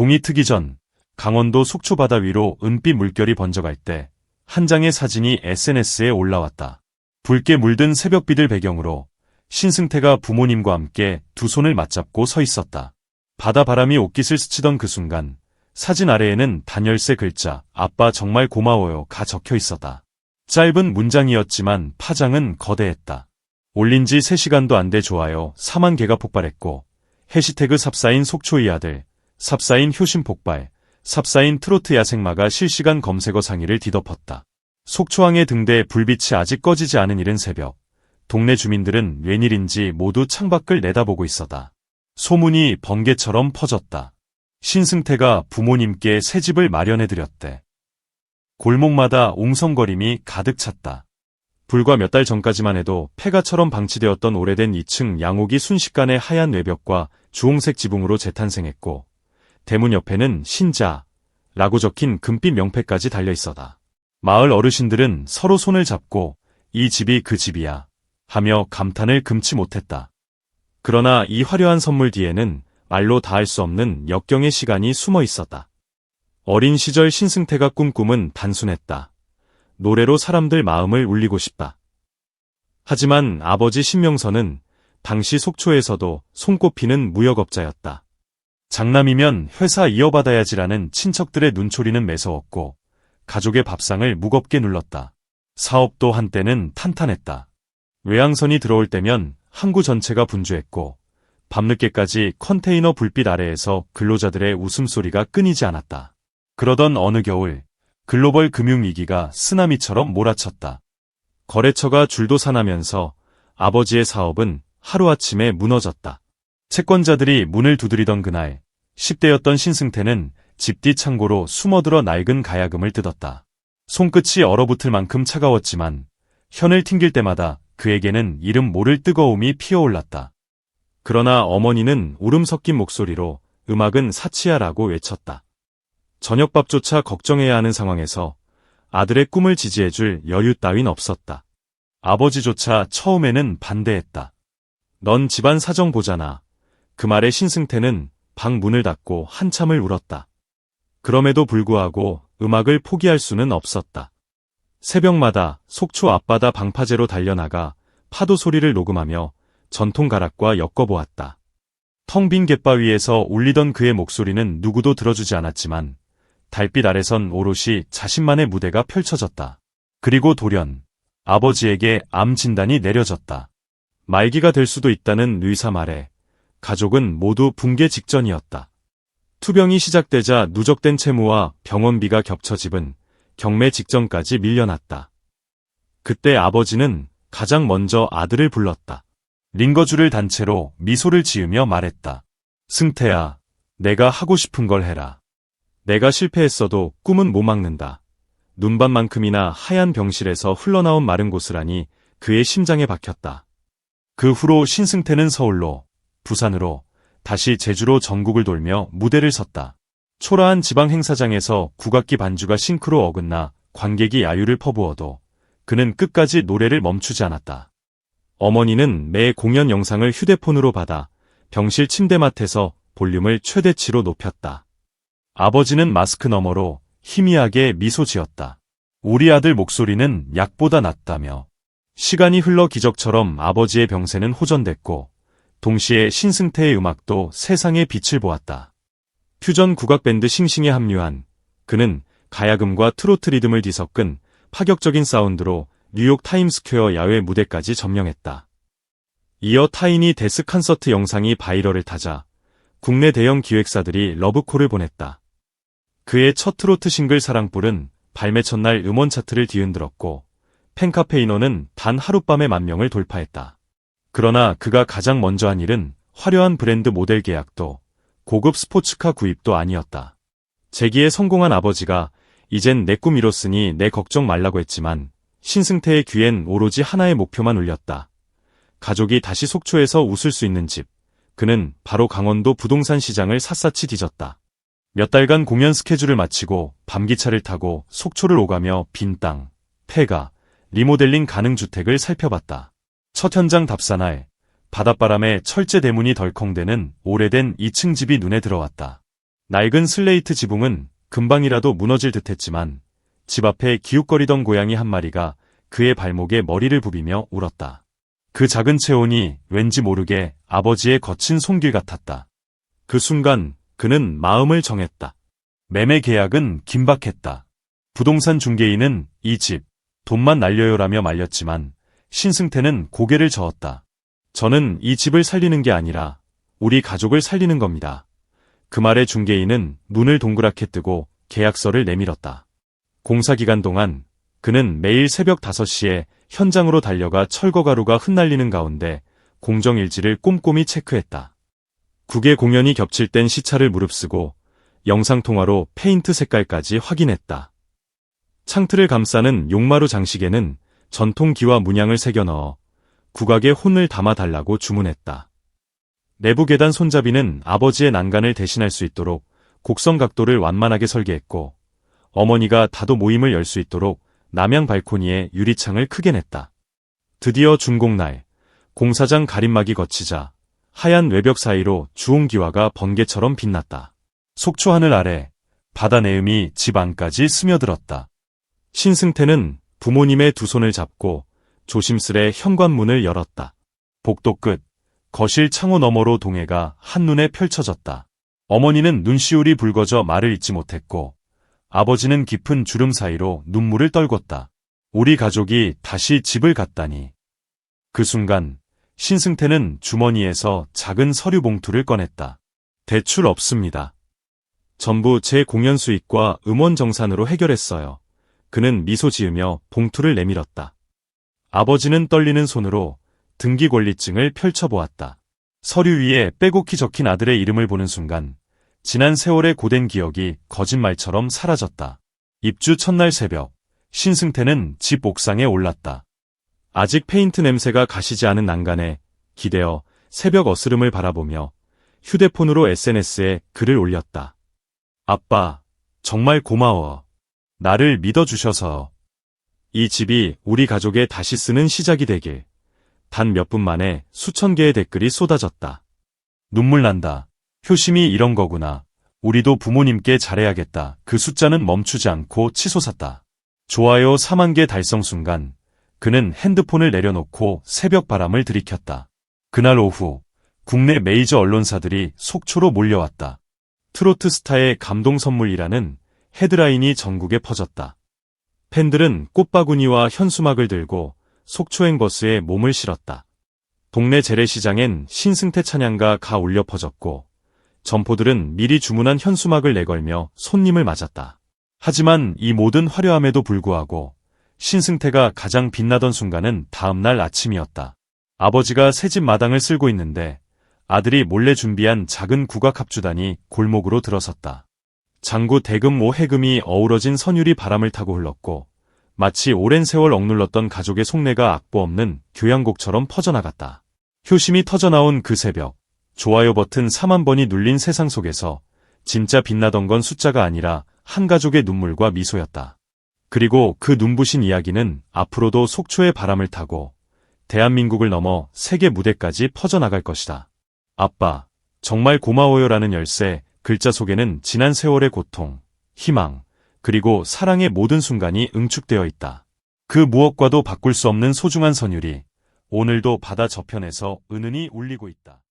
동이 트기 전 강원도 속초 바다 위로 은빛 물결이 번져갈 때 한 장의 사진이 SNS에 올라왔다. 붉게 물든 새벽빛을 배경으로 신승태가 부모님과 함께 두 손을 맞잡고 서 있었다. 바다 바람이 옷깃을 스치던 그 순간 사진 아래에는 단열쇠 글자 아빠 정말 고마워요가 적혀 있었다. 짧은 문장이었지만 파장은 거대했다. 올린 지 3시간도 안 돼 좋아요 4만 개가 폭발했고 해시태그 삽사인 속초이 아들 삽사인 효심 폭발 삽사인 트로트 야생마가 실시간 검색어 상위를 뒤덮었다. 속초항의 등대 불빛이 아직 꺼지지 않은 이른 새벽 동네 주민들은 웬일인지 모두 창밖을 내다보고 있었다. 소문이 번개처럼 퍼졌다. 신승태가 부모님께 새 집을 마련해드렸대. 골목마다 웅성거림이 가득 찼다. 불과 몇 달 전까지만 해도 폐가처럼 방치되었던 오래된 2층 양옥이 순식간에 하얀 외벽과 주홍색 지붕으로 재탄생했고 대문 옆에는 신자라고 적힌 금빛 명패까지 달려 있어다. 마을 어르신들은 서로 손을 잡고 이 집이 그 집이야 하며 감탄을 금치 못했다. 그러나 이 화려한 선물 뒤에는 말로 다 할 수 없는 역경의 시간이 숨어 있었다. 어린 시절 신승태가 꿈 꿈은 단순했다. 노래로 사람들 마음을 울리고 싶다. 하지만 아버지 신명선은 당시 속초에서도 손꼽히는 무역업자였다. 장남이면 회사 이어받아야지라는 친척들의 눈초리는 매서웠고 가족의 밥상을 무겁게 눌렀다. 사업도 한때는 탄탄했다. 외항선이 들어올 때면 항구 전체가 분주했고 밤늦게까지 컨테이너 불빛 아래에서 근로자들의 웃음소리가 끊이지 않았다. 그러던 어느 겨울 글로벌 금융위기가 쓰나미처럼 몰아쳤다. 거래처가 줄도산하면서 아버지의 사업은 하루아침에 무너졌다. 채권자들이 문을 두드리던 그날 10대였던 신승태는 집 뒤 창고로 숨어들어 낡은 가야금을 뜯었다. 손끝이 얼어붙을 만큼 차가웠지만 현을 튕길 때마다 그에게는 이름 모를 뜨거움이 피어올랐다. 그러나 어머니는 울음 섞인 목소리로 음악은 사치야라고 외쳤다. 저녁밥조차 걱정해야 하는 상황에서 아들의 꿈을 지지해줄 여유 따윈 없었다. 아버지조차 처음에는 반대했다. 넌 집안 사정 보잖아. 그 말에 신승태는 방 문을 닫고 한참을 울었다. 그럼에도 불구하고 음악을 포기할 수는 없었다. 새벽마다 속초 앞바다 방파제로 달려나가 파도 소리를 녹음하며 전통 가락과 엮어보았다. 텅 빈 갯바위에서 울리던 그의 목소리는 누구도 들어주지 않았지만 달빛 아래선 오롯이 자신만의 무대가 펼쳐졌다. 그리고 돌연 아버지에게 암 진단이 내려졌다. 말기가 될 수도 있다는 의사 말에 가족은 모두 붕괴 직전이었다. 투병이 시작되자 누적된 채무와 병원비가 겹쳐 집은 경매 직전까지 밀려났다. 그때 아버지는 가장 먼저 아들을 불렀다. 링거줄을 단체로 미소를 지으며 말했다. 승태야, 내가 하고 싶은 걸 해라. 내가 실패했어도 꿈은 못 막는다. 눈밭만큼이나 하얀 병실에서 흘러나온 마른 고스란히 그의 심장에 박혔다. 그 후로 신승태는 서울로, 부산으로, 다시 제주로 전국을 돌며 무대를 섰다. 초라한 지방 행사장에서 국악기 반주가 싱크로 어긋나 관객이 야유를 퍼부어도 그는 끝까지 노래를 멈추지 않았다. 어머니는 매 공연 영상을 휴대폰으로 받아 병실 침대맡에서 볼륨을 최대치로 높였다. 아버지는 마스크 너머로 희미하게 미소 지었다. 우리 아들 목소리는 약보다 낫다며. 시간이 흘러 기적처럼 아버지의 병세는 호전됐고 동시에 신승태의 음악도 세상의 빛을 보았다. 퓨전 국악밴드 싱싱에 합류한 그는 가야금과 트로트 리듬을 뒤섞은 파격적인 사운드로 뉴욕 타임스퀘어 야외 무대까지 점령했다. 이어 타인이 데스 콘서트 영상이 바이럴을 타자 국내 대형 기획사들이 러브콜을 보냈다. 그의 첫 트로트 싱글 사랑불은 발매 첫날 음원 차트를 뒤흔들었고 팬카페 인원은 단 하룻밤에 만 명을 돌파했다. 그러나 그가 가장 먼저 한 일은 화려한 브랜드 모델 계약도 고급 스포츠카 구입도 아니었다. 재기에 성공한 아버지가 이젠 내 꿈 이뤘으니 내 걱정 말라고 했지만 신승태의 귀엔 오로지 하나의 목표만 울렸다. 가족이 다시 속초에서 웃을 수 있는 집. 그는 바로 강원도 부동산 시장을 샅샅이 뒤졌다. 몇 달간 공연 스케줄을 마치고 밤기차를 타고 속초를 오가며 빈 땅, 폐가, 리모델링 가능 주택을 살펴봤다. 첫 현장 답사날, 바닷바람에 철제 대문이 덜컹대는 오래된 2층 집이 눈에 들어왔다. 낡은 슬레이트 지붕은 금방이라도 무너질 듯했지만 집 앞에 기웃거리던 고양이 한 마리가 그의 발목에 머리를 부비며 울었다. 그 작은 체온이 왠지 모르게 아버지의 거친 손길 같았다. 그 순간 그는 마음을 정했다. 매매 계약은 긴박했다. 부동산 중개인은 이 집, 돈만 날려요라며 말렸지만 신승태는 고개를 저었다. 저는 이 집을 살리는 게 아니라 우리 가족을 살리는 겁니다. 그 말에 중개인은 눈을 동그랗게 뜨고 계약서를 내밀었다. 공사 기간 동안 그는 매일 새벽 5시에 현장으로 달려가 철거가루가 흩날리는 가운데 공정일지를 꼼꼼히 체크했다. 국외 공연이 겹칠 땐 시차를 무릅쓰고 영상통화로 페인트 색깔까지 확인했다. 창틀을 감싸는 용마루 장식에는 전통기와 문양을 새겨 넣어 국악에 혼을 담아달라고 주문했다. 내부 계단 손잡이는 아버지의 난간을 대신할 수 있도록 곡선 각도를 완만하게 설계했고 어머니가 다도 모임을 열 수 있도록 남양 발코니에 유리창을 크게 냈다. 드디어 준공날 공사장 가림막이 거치자 하얀 외벽 사이로 주홍기와가 번개처럼 빛났다. 속초 하늘 아래 바다 내음이 집 안까지 스며들었다. 신승태는 부모님의 두 손을 잡고 조심스레 현관문을 열었다. 복도 끝 거실 창호 너머로 동해가 한눈에 펼쳐졌다. 어머니는 눈시울이 붉어져 말을 잇지 못했고 아버지는 깊은 주름 사이로 눈물을 떨궜다. 우리 가족이 다시 집을 갔다니. 그 순간 신승태는 주머니에서 작은 서류 봉투를 꺼냈다. 대출 없습니다. 전부 제 공연 수익과 음원 정산으로 해결했어요. 그는 미소 지으며 봉투를 내밀었다. 아버지는 떨리는 손으로 등기 권리증을 펼쳐보았다. 서류 위에 빼곡히 적힌 아들의 이름을 보는 순간 지난 세월의 고된 기억이 거짓말처럼 사라졌다. 입주 첫날 새벽, 신승태는 집 옥상에 올랐다. 아직 페인트 냄새가 가시지 않은 난간에 기대어 새벽 어스름을 바라보며 휴대폰으로 SNS에 글을 올렸다. 아빠, 정말 고마워. 나를 믿어주셔서. 이 집이 우리 가족의 다시 쓰는 시작이 되길. 단 몇 분 만에 수천 개의 댓글이 쏟아졌다. 눈물 난다. 효심이 이런 거구나. 우리도 부모님께 잘해야겠다. 그 숫자는 멈추지 않고 치솟았다. 좋아요 4만 개 달성 순간 그는 핸드폰을 내려놓고 새벽 바람을 들이켰다. 그날 오후 국내 메이저 언론사들이 속초로 몰려왔다. 트로트 스타의 감동 선물이라는 헤드라인이 전국에 퍼졌다. 팬들은 꽃바구니와 현수막을 들고 속초행 버스에 몸을 실었다. 동네 재래시장엔 신승태 찬양가 가 울려 퍼졌고 점포들은 미리 주문한 현수막을 내걸며 손님을 맞았다. 하지만 이 모든 화려함에도 불구하고 신승태가 가장 빛나던 순간은 다음날 아침이었다. 아버지가 새집 마당을 쓸고 있는데 아들이 몰래 준비한 작은 국악 합주단이 골목으로 들어섰다. 장구 대금 오 해금이 어우러진 선율이 바람을 타고 흘렀고 마치 오랜 세월 억눌렀던 가족의 속내가 악보 없는 교향곡처럼 퍼져나갔다. 효심이 터져나온 그 새벽 좋아요 버튼 4만 번이 눌린 세상 속에서 진짜 빛나던 건 숫자가 아니라 한 가족의 눈물과 미소였다. 그리고 그 눈부신 이야기는 앞으로도 속초의 바람을 타고 대한민국을 넘어 세계 무대까지 퍼져나갈 것이다. 아빠, 정말 고마워요라는 열쇠, 글자 속에는 지난 세월의 고통, 희망, 그리고 사랑의 모든 순간이 응축되어 있다. 그 무엇과도 바꿀 수 없는 소중한 선율이 오늘도 바다 저편에서 은은히 울리고 있다.